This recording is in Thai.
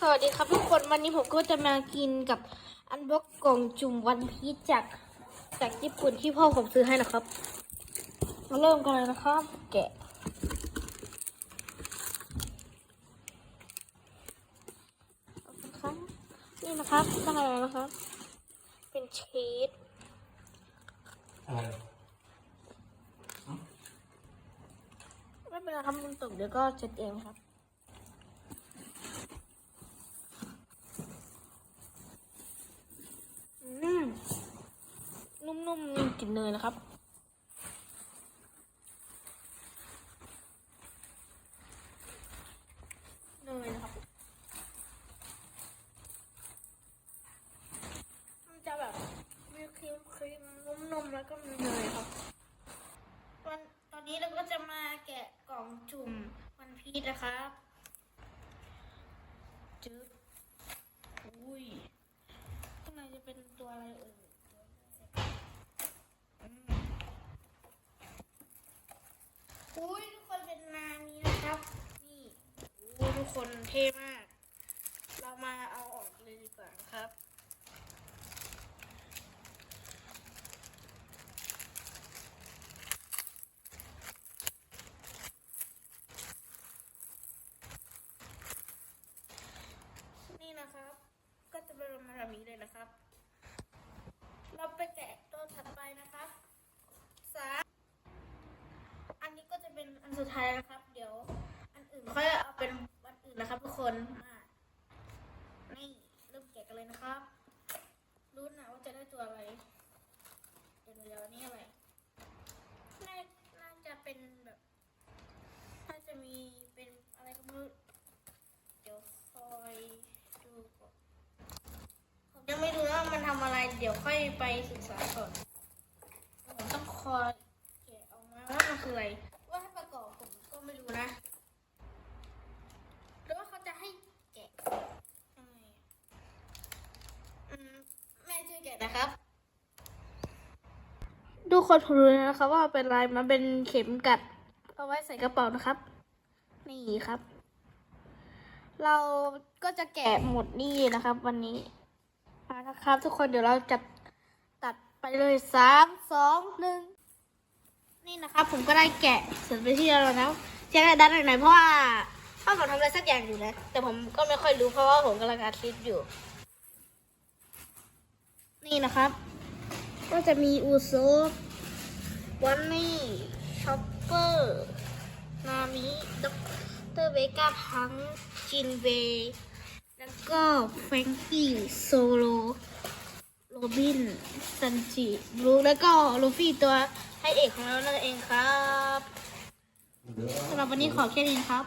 สวัสดีครับทุกคนวันนี้ผมก็จะมากินกับอันบ็อกกล่องจุ่มวันพีชจากจากญี่ปุ่นที่พ่อผมซื้อให้นะครับ มาเริ่มกันเลยนะครับ แกะครับนี่นะครับได้แล้วนะครับ เป็นชีสอะไรไม่เป็นไรครับมันตกเดี๋ยวก็เช็ดเองครับ อืม นุ่ มๆมีกลิ่นเนยนะครับ เนยนะครับ มันจะแบบมีครีมครีมนุ่มแล้วก็มีเนยครับวันตอนนี้เราก็จะมาแกะกล่องจุ่มวันพีชนะครับจึ๊บอุ้ยข้างในจะเป็นตัวอะไรเอ่ยอืมอุ้ยทุกคนเป็นนานี้นะครับ นี่อู้ ทุกคนเท่มาก เรามาเอาออกเลยดีกว่าครับ นี่นะครับ ก็จะเป็นมาแบบนี้เลยนะครับ เราไปแกะตัวถัดไปนะครับสามอันนี้ก็จะเป็นอันสุดท้าย คนมานี่เริ่มแกะกันเลยนะครับ รู้นะว่าจะได้ตัวอะไรเดี๋ยวเดี๋ยวนี่อะไรน่าน่าจะเป็นแบบน่าจะมีเป็นอะไรก็ไม่รู้เดี๋ยวคอยดูก่อนผมยังไม่รู้ว่ามันทำอะไร เดี๋ยวค่อยไปศึกษาก่อนผมต้องคอยแกะออกมาว่ามันคืออะไร ว่าให้ประกอบผมก็ไม่รู้นะ หรือว่าเขาจะให้แกะยังไงอะอืม นะครับดูคนผมรู้นะครับว่าเป็นลายมันเป็นเข็มกัดเอาไว้ใส่กระเป๋านะครับ นี่ครับ เราก็จะแกะหมดนี่นะครับ วันนี้มานะครับ ทุกคนเดี๋ยวเราจะตัดไปเลยสามสองหนึ่งนี่นะครับ ผมก็ได้แกะเสร็จไปที่แล้วนะเช็คด้านหน่อยๆเพราะว่าพ่อผมทำอะไรสักอย่างอยู่นะแต่ผมก็ไม่ค่อยรู้เพราะว่าผมกำลังอัดคลิปอยู่ นี่นะครับ ก็จะมีอูโซวันนี่ช็อปเปอร์ นามิด็อกเตอร์เวกาพัง จินเวแล้วก็แฟรงกี้โซโลโรบินซันจิบลูแล้วก็ลูฟี่ตัวให้เอกของเรานั่นเองครับสำหรับวันนี้ขอแค่นี้ครับ